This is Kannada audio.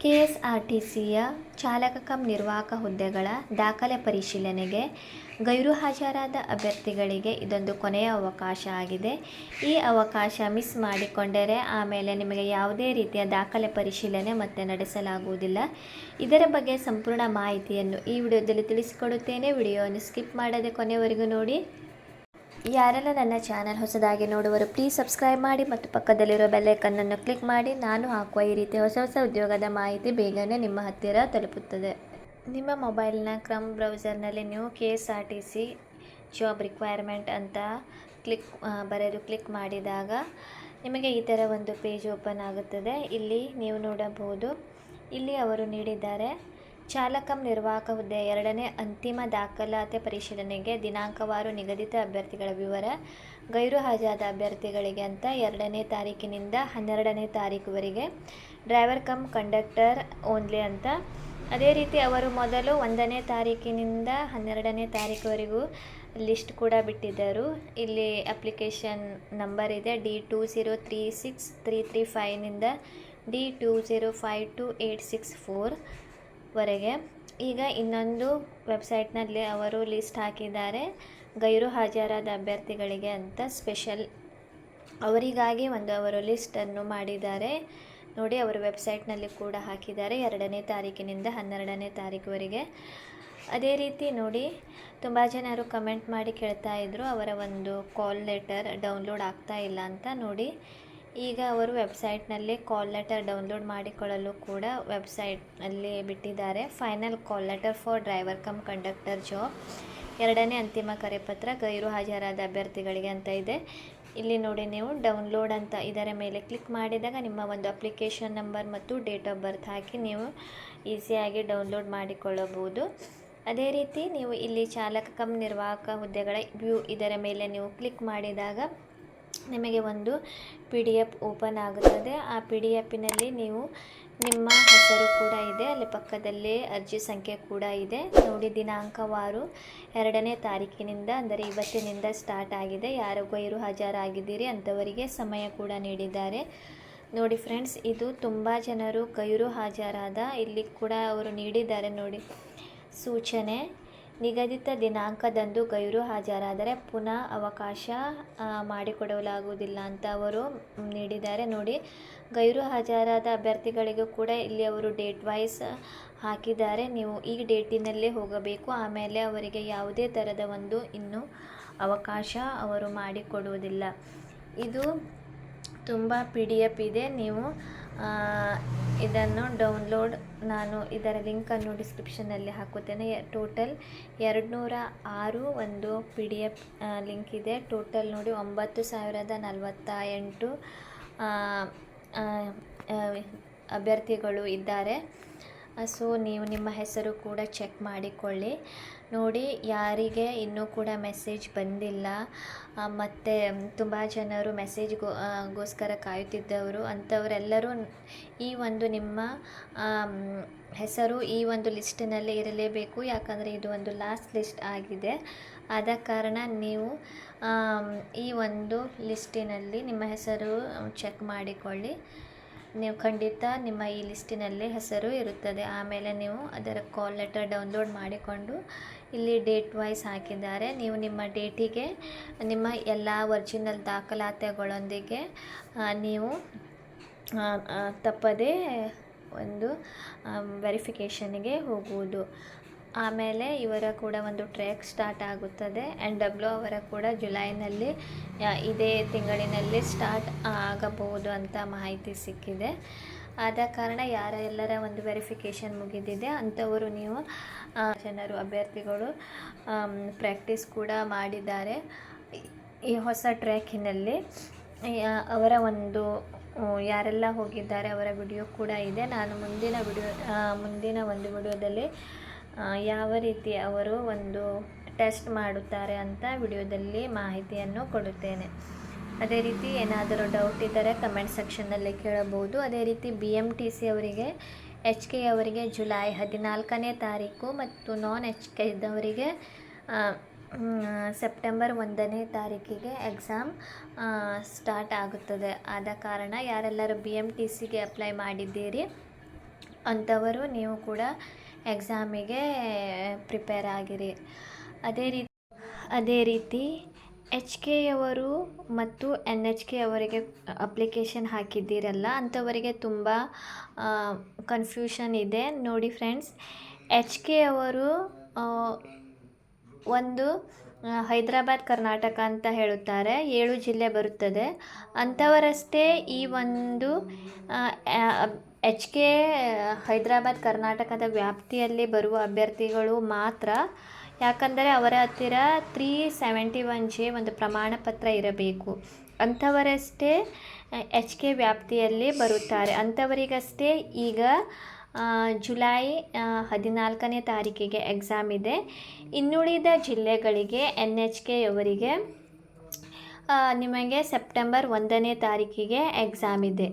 ಕೆ ಎಸ್ ಆರ್ ಟಿ ಸಿಯ ಚಾಲಕ ಕಮ್ ನಿರ್ವಾಹಕ ಹುದ್ದೆಗಳ ದಾಖಲೆ ಪರಿಶೀಲನೆಗೆ ಗೈರು ಹಾಜರಾದ ಅಭ್ಯರ್ಥಿಗಳಿಗೆ ಇದೊಂದು ಕೊನೆಯ ಅವಕಾಶ ಆಗಿದೆ. ಈ ಅವಕಾಶ ಮಿಸ್ ಮಾಡಿಕೊಂಡರೆ ಆಮೇಲೆ ನಿಮಗೆ ಯಾವುದೇ ರೀತಿಯ ದಾಖಲೆ ಪರಿಶೀಲನೆ ಮತ್ತೆ ನಡೆಸಲಾಗುವುದಿಲ್ಲ. ಇದರ ಬಗ್ಗೆ ಸಂಪೂರ್ಣ ಮಾಹಿತಿಯನ್ನು ಈ ವಿಡಿಯೋದಲ್ಲಿ ತಿಳಿಸಿಕೊಡುತ್ತೇನೆ. ವಿಡಿಯೋವನ್ನು ಸ್ಕಿಪ್ ಮಾಡದೆ ಕೊನೆಯವರೆಗೂ ನೋಡಿ. ಯಾರೆಲ್ಲ ನನ್ನ ಚಾನಲ್ ಹೊಸದಾಗಿ ನೋಡುವರು ಪ್ಲೀಸ್ ಸಬ್ಸ್ಕ್ರೈಬ್ ಮಾಡಿ ಮತ್ತು ಪಕ್ಕದಲ್ಲಿರೋ ಬೆಲ್ಲೈಕನ್ನನ್ನು ಕ್ಲಿಕ್ ಮಾಡಿ. ನಾನು ಹಾಕುವ ಈ ರೀತಿ ಹೊಸ ಹೊಸ ಉದ್ಯೋಗದ ಮಾಹಿತಿ ಬೇಗನೆ ನಿಮ್ಮ ಹತ್ತಿರ ತಲುಪುತ್ತದೆ. ನಿಮ್ಮ ಮೊಬೈಲ್ನ ಕ್ರಮ್ ಬ್ರೌಸರ್ನಲ್ಲಿ ನೀವು K S R T C job requirement ಅಂತ ಕ್ಲಿಕ್ ಬರೆದು ಕ್ಲಿಕ್ ಮಾಡಿದಾಗ ನಿಮಗೆ ಈ ಥರ ಒಂದು ಪೇಜ್ ಓಪನ್ ಆಗುತ್ತದೆ. ಇಲ್ಲಿ ನೀವು ನೋಡಬಹುದು. ಇಲ್ಲಿ ಅವರು ನೀಡಿದ್ದಾರೆ ಚಾಲಕಂ ನಿರ್ವಾಹಕ ಹುದ್ದೆ ಎರಡನೇ ಅಂತಿಮ ದಾಖಲಾತಿ ಪರಿಶೀಲನೆಗೆ ದಿನಾಂಕವಾರು ನಿಗದಿತ ಅಭ್ಯರ್ಥಿಗಳ ವಿವರ, ಗೈರು ಹಾಜರಾದ ಅಭ್ಯರ್ಥಿಗಳಿಗೆ ಅಂತ ಎರಡನೇ ತಾರೀಕಿನಿಂದ ಹನ್ನೆರಡನೇ ತಾರೀಕುವರೆಗೆ ಡ್ರೈವರ್ ಕಮ್ ಕಂಡಕ್ಟರ್ ಓನ್ಲಿ ಅಂತ. ಅದೇ ರೀತಿ ಅವರು ಮೊದಲು ಒಂದನೇ ತಾರೀಕಿನಿಂದ ಹನ್ನೆರಡನೇ ತಾರೀಕುವರೆಗೂ ಲಿಸ್ಟ್ ಕೂಡ ಬಿಟ್ಟಿದ್ದರು. ಇಲ್ಲಿ ಅಪ್ಲಿಕೇಶನ್ ನಂಬರ್ ಇದೆ D two zero three six three three ಫೈವ್ನಿಂದ D two zero five two eight six four. ವರೆಗೆ. ಈಗ ಇನ್ನೊಂದು ವೆಬ್ಸೈಟ್ನಲ್ಲಿ ಅವರು ಲಿಸ್ಟ್ ಹಾಕಿದ್ದಾರೆ. ಗೈರು ಹಾಜರಾದ ಅಭ್ಯರ್ಥಿಗಳಿಗೆ ಅಂತ ಸ್ಪೆಷಲ್ ಅವರಿಗಾಗಿ ಒಂದು ಅವರು ಲಿಸ್ಟನ್ನು ಮಾಡಿದ್ದಾರೆ. ನೋಡಿ, ಅವರು ವೆಬ್ಸೈಟ್ನಲ್ಲಿ ಕೂಡ ಹಾಕಿದ್ದಾರೆ. ಎರಡನೇ ತಾರೀಕಿನಿಂದ ಹನ್ನೆರಡನೇ ತಾರೀಕುವರೆಗೆ. ಅದೇ ರೀತಿ ನೋಡಿ, ತುಂಬ ಜನರು ಕಮೆಂಟ್ ಮಾಡಿ ಕೇಳ್ತಾ ಇದ್ದರು ಅವರ ಒಂದು ಕಾಲ್ ಲೆಟರ್ ಡೌನ್ಲೋಡ್ ಆಗ್ತಾ ಇಲ್ಲ ಅಂತ ನೋಡಿ. ಈಗ ಅವರು ವೆಬ್ಸೈಟ್ನಲ್ಲಿ ಕಾಲ್ ಲೆಟರ್ ಡೌನ್ಲೋಡ್ ಮಾಡಿಕೊಳ್ಳಲು ಕೂಡ ವೆಬ್ಸೈಟ್ನಲ್ಲಿ ಬಿಟ್ಟಿದ್ದಾರೆ. Final call letter for driver cum conductor job ಎರಡನೇ ಅಂತಿಮ ಕರೆಪತ್ರ ಗೈರು ಹಾಜರಾದ ಅಭ್ಯರ್ಥಿಗಳಿಗೆ ಅಂತ ಇದೆ. ಇಲ್ಲಿ ನೋಡಿ ನೀವು ಡೌನ್ಲೋಡ್ ಅಂತ ಇದರ ಮೇಲೆ ಕ್ಲಿಕ್ ಮಾಡಿದಾಗ ನಿಮ್ಮ ಒಂದು ಅಪ್ಲಿಕೇಶನ್ ನಂಬರ್ ಮತ್ತು ಡೇಟ್ ಆಫ್ ಬರ್ತ್ ಹಾಕಿ ನೀವು ಈಸಿಯಾಗಿ ಡೌನ್ಲೋಡ್ ಮಾಡಿಕೊಳ್ಳಬಹುದು. ಅದೇ ರೀತಿ ನೀವು ಇಲ್ಲಿ ಚಾಲಕ ಕಮ್ ನಿರ್ವಾಹಕ ಹುದ್ದೆಗಳ ವ್ಯೂ ಇದರ ಮೇಲೆ ನೀವು ಕ್ಲಿಕ್ ಮಾಡಿದಾಗ ನಿಮಗೆ ಒಂದು ಪಿ ಡಿ ಎಫ್ ಓಪನ್ ಆಗುತ್ತದೆ. ಆ ಪಿ ಡಿ ಎಫಿನಲ್ಲಿ ನೀವು ನಿಮ್ಮ ಹೆಸರು ಕೂಡ ಇದೆ. ಅಲ್ಲಿ ಪಕ್ಕದಲ್ಲಿ ಅರ್ಜಿ ಸಂಖ್ಯೆ ಕೂಡ ಇದೆ. ನೋಡಿ ದಿನಾಂಕವಾರು ಎರಡನೇ ತಾರೀಕಿನಿಂದ, ಅಂದರೆ ಇವತ್ತಿನಿಂದ ಸ್ಟಾರ್ಟ್ ಆಗಿದೆ. ಯಾರು ಗೈರು ಹಾಜರಾಗಿದ್ದೀರಿ ಅಂಥವರಿಗೆ ಸಮಯ ಕೂಡ ನೀಡಿದ್ದಾರೆ. ನೋಡಿ ಫ್ರೆಂಡ್ಸ್ ಇದು ತುಂಬ ಜನರು ಗೈರು ಹಾಜರಾದ ಇಲ್ಲಿ ಕೂಡ ಅವರು ನೀಡಿದ್ದಾರೆ ನೋಡಿ, ಸೂಚನೆ. ನಿಗದಿತ ದಿನಾಂಕದಂದು ಗೈರು ಹಾಜರಾದರೆ ಪುನಃ ಅವಕಾಶ ಮಾಡಿಕೊಡಲಾಗುವುದಿಲ್ಲ ಅಂತ ಅವರು ನೀಡಿದ್ದಾರೆ. ನೋಡಿ, ಗೈರು ಹಾಜರಾದ ಅಭ್ಯರ್ಥಿಗಳಿಗೂ ಕೂಡ ಇಲ್ಲಿ ಅವರು ಡೇಟ್ ವೈಸ್ ಹಾಕಿದ್ದಾರೆ. ನೀವು ಈ ಡೇಟಿನಲ್ಲೇ ಹೋಗಬೇಕು. ಆಮೇಲೆ ಅವರಿಗೆ ಯಾವುದೇ ಥರದ ಒಂದು ಇನ್ನೂ ಅವಕಾಶ ಅವರು ಮಾಡಿಕೊಡುವುದಿಲ್ಲ. ಇದು ತುಂಬ ಪಿ ಡಿ ಎಫ್ ಇದೆ. ನೀವು ಇದನ್ನು ಡೌನ್ಲೋಡ್ ನಾನು ಇದರ ಲಿಂಕನ್ನು ಡಿಸ್ಕ್ರಿಪ್ಷನಲ್ಲಿ ಹಾಕುತ್ತೇನೆ. ಟೋಟಲ್ ಎರಡು ನೂರ ಆರು ಒಂದು ಪಿ ಡಿ ಎಫ್ ಲಿಂಕ್ ಇದೆ. ಟೋಟಲ್ ನೋಡಿ ಒಂಬತ್ತು ಸಾವಿರದ ನಲವತ್ತ ಎಂಟು ಅಭ್ಯರ್ಥಿಗಳು ಇದ್ದಾರೆ. ಸೊ ನೀವು ನಿಮ್ಮ ಹೆಸರು ಕೂಡ ಚೆಕ್ ಮಾಡಿಕೊಳ್ಳಿ. ನೋಡಿ, ಯಾರಿಗೆ ಇನ್ನೂ ಕೂಡ ಮೆಸೇಜ್ ಬಂದಿಲ್ಲ. ಮತ್ತು ತುಂಬ ಜನರು ಮೆಸೇಜ್ ಗೋಸ್ಕರ ಕಾಯುತ್ತಿದ್ದವರು, ಅಂಥವರೆಲ್ಲರೂ ಈ ಒಂದು ನಿಮ್ಮ ಹೆಸರು ಈ ಒಂದು ಲಿಸ್ಟಿನಲ್ಲಿ ಇರಲೇಬೇಕು. ಯಾಕಂದರೆ ಇದು ಒಂದು ಲಾಸ್ಟ್ ಲಿಸ್ಟ್ ಆಗಿದೆ. ಆದ ಕಾರಣ ನೀವು ಈ ಒಂದು ಲಿಸ್ಟಿನಲ್ಲಿ ನಿಮ್ಮ ಹೆಸರು ಚೆಕ್ ಮಾಡಿಕೊಳ್ಳಿ. ನೀವು ಖಂಡಿತ ನಿಮ್ಮ ಈ ಲಿಸ್ಟಿನಲ್ಲಿ ಹೆಸರು ಇರುತ್ತದೆ. ಆಮೇಲೆ ನೀವು ಅದರ ಕಾಲ್ ಲೆಟರ್ ಡೌನ್ಲೋಡ್ ಮಾಡಿಕೊಂಡು ಇಲ್ಲಿ ಡೇಟ್ ವೈಸ್ ಹಾಕಿದ್ದಾರೆ. ನೀವು ನಿಮ್ಮ ಡೇಟಿಗೆ, ನಿಮ್ಮ ಎಲ್ಲ ಒರಿಜಿನಲ್ ದಾಖಲಾತಿಗಳೊಂದಿಗೆ ನೀವು ತಪ್ಪದೇ ಒಂದು ವೆರಿಫಿಕೇಷನ್ಗೆ ಹೋಗುವುದು. ಆಮೇಲೆ ಇವರ ಕೂಡ ಒಂದು ಟ್ರ್ಯಾಕ್ ಸ್ಟಾರ್ಟ್ ಆಗುತ್ತದೆ. ಆ್ಯಂಡ್ ಡಬ್ಲ್ಯೂ ಅವರ ಕೂಡ ಜುಲೈನಲ್ಲಿ ಇದೇ ತಿಂಗಳಿನಲ್ಲಿ ಸ್ಟಾರ್ಟ್ ಆಗಬಹುದು ಅಂತ ಮಾಹಿತಿ ಸಿಕ್ಕಿದೆ. ಆದ ಕಾರಣ ಯಾರ ಎಲ್ಲರ ಒಂದು ವೆರಿಫಿಕೇಷನ್ ಮುಗಿದಿದೆ, ಅಂಥವರು ನೀವು ಜನರು, ಅಭ್ಯರ್ಥಿಗಳು ಪ್ರಾಕ್ಟೀಸ್ ಕೂಡ ಮಾಡಿದ್ದಾರೆ. ಈ- ಹೊಸ ಟ್ರ್ಯಾಕಿನಲ್ಲಿ ಅವರ ಒಂದು ಯಾರೆಲ್ಲ ಹೋಗಿದ್ದಾರೆ ಅವರ ವಿಡಿಯೋ ಕೂಡ ಇದೆ. ನಾನು ಮುಂದಿನ ವಿಡಿಯೋ ಮುಂದಿನ ಒಂದು ವಿಡಿಯೋದಲ್ಲಿ ಯಾವ ರೀತಿ ಅವರು ಒಂದು ಟೆಸ್ಟ್ ಮಾಡುತ್ತಾರೆ ಅಂತ ವಿಡಿಯೋದಲ್ಲಿ ಮಾಹಿತಿಯನ್ನು ಕೊಡುತ್ತೇನೆ. ಅದೇ ರೀತಿ ಏನಾದರೂ ಡೌಟ್ ಇದ್ದರೆ ಕಮೆಂಟ್ ಸೆಕ್ಷನ್ನಲ್ಲಿ ಕೇಳಬಹುದು. ಅದೇ ರೀತಿ ಬಿ ಎಂ ಟಿ ಸಿ ಅವರಿಗೆ ಎಚ್ ಕೆ ಅವರಿಗೆ ಜುಲೈ ಹದಿನಾಲ್ಕನೇ ತಾರೀಕು ಮತ್ತು ನಾನ್ ಎಚ್ ಕೆ ಇದ್ದವರಿಗೆ ಸೆಪ್ಟೆಂಬರ್ ಒಂದನೇ ತಾರೀಕಿಗೆ ಎಕ್ಸಾಮ್ ಸ್ಟಾರ್ಟ್ ಆಗುತ್ತದೆ. ಆದ ಕಾರಣ ಯಾರೆಲ್ಲರೂ ಬಿ ಎಂ ಟಿ ಸಿಗೆ ಅಪ್ಲೈ ಮಾಡಿದ್ದೀರಿ, ಅಂಥವರು ನೀವು ಕೂಡ ಎಕ್ಸಾಮಿಗೆ ಪ್ರಿಪೇರ್ ಆಗಿರಿ. ಅದೇ ರೀತಿ ಅದೇ ರೀತಿ ಎಚ್ ಕೆ ಅವರು ಮತ್ತು ಎನ್ ಎಚ್ ಕೆ ಅವರಿಗೆ ಅಪ್ಲಿಕೇಶನ್ ಹಾಕಿದ್ದೀರಲ್ಲ, ಅಂಥವರಿಗೆ ತುಂಬ ಕನ್ಫ್ಯೂಷನ್ ಇದೆ. ನೋಡಿ ಫ್ರೆಂಡ್ಸ್ ಎಚ್ ಕೆ ಅವರು ಒಂದು ಹೈದರಾಬಾದ್, ಕರ್ನಾಟಕ ಅಂತ ಹೇಳುತ್ತಾರೆ. ಏಳು ಜಿಲ್ಲೆ ಬರುತ್ತದೆ. ಅಂಥವರಷ್ಟೇ ಈ ಒಂದು ಎಚ್ ಕೆ ಹೈದರಾಬಾದ್, ಕರ್ನಾಟಕದ ವ್ಯಾಪ್ತಿಯಲ್ಲಿ ಬರುವ ಅಭ್ಯರ್ಥಿಗಳು ಮಾತ್ರ ಯಾಕಂದರೆ ಅವರ ಹತ್ತಿರ ತ್ರೀ ಸೆವೆಂಟಿ ಒನ್ ಜೆ ಒಂದು ಪ್ರಮಾಣ ಪತ್ರ ಇರಬೇಕು. ಅಂಥವರಷ್ಟೇ ಎಚ್ ಕೆ ವ್ಯಾಪ್ತಿಯಲ್ಲಿ ಬರುತ್ತಾರೆ. ಅಂಥವರಿಗಷ್ಟೇ ಈಗ ಜುಲೈ ಹದಿನಾಲ್ಕನೇ ತಾರೀಕಿಗೆ ಎಕ್ಸಾಮ್ ಇದೆ. ಇನ್ನುಳಿದ ಜಿಲ್ಲೆಗಳಿಗೆ ಎನ್ ಎಚ್ ಕೆಯವರಿಗೆ ನಿಮಗೆ ಸೆಪ್ಟೆಂಬರ್ ಒಂದನೇ ತಾರೀಕಿಗೆ ಎಕ್ಸಾಮ್ ಇದೆ.